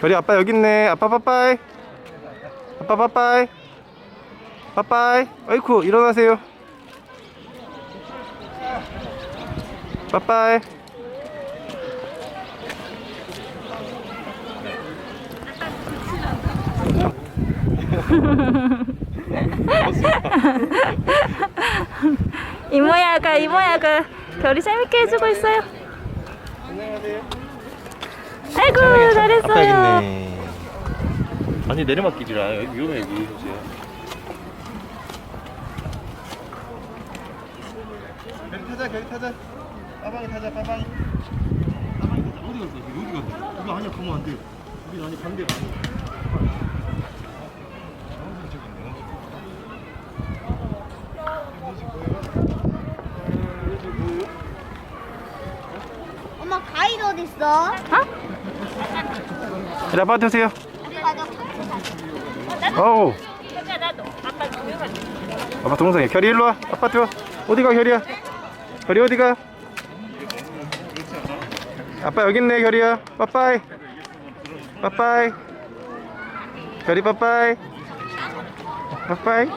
별이 아빠 여기 있네. 아빠 빠빠이. 아빠 빠빠이. 빠빠이. 아이쿠 일어나세요. 빠빠이. 이모야가 이모야가 별이 재밌게 해주고 있어요. 안녕하세요. 아이고 잘했어요. 여기 있네. 아니 내리막길이라 여기 위험해 여기 보세요. 여기 타자 여기 타자. 빠방이 타자 빠방이. 빠방이 타자 어디 갔어? 여기 갔어. 이거 아니야 가면 안 돼. 여기 아니 반대 반대. 엄마 가이드 어디 있어? 우리 가자. 어우. 아빠 동영상에 결이 일로 와. 아빠 줘. 어디 가 결이야? 결이 어디 가? 아빠 여기 있네 결이야. 빠빠이. 빠빠이. 결이 빠빠이. 빠빠이.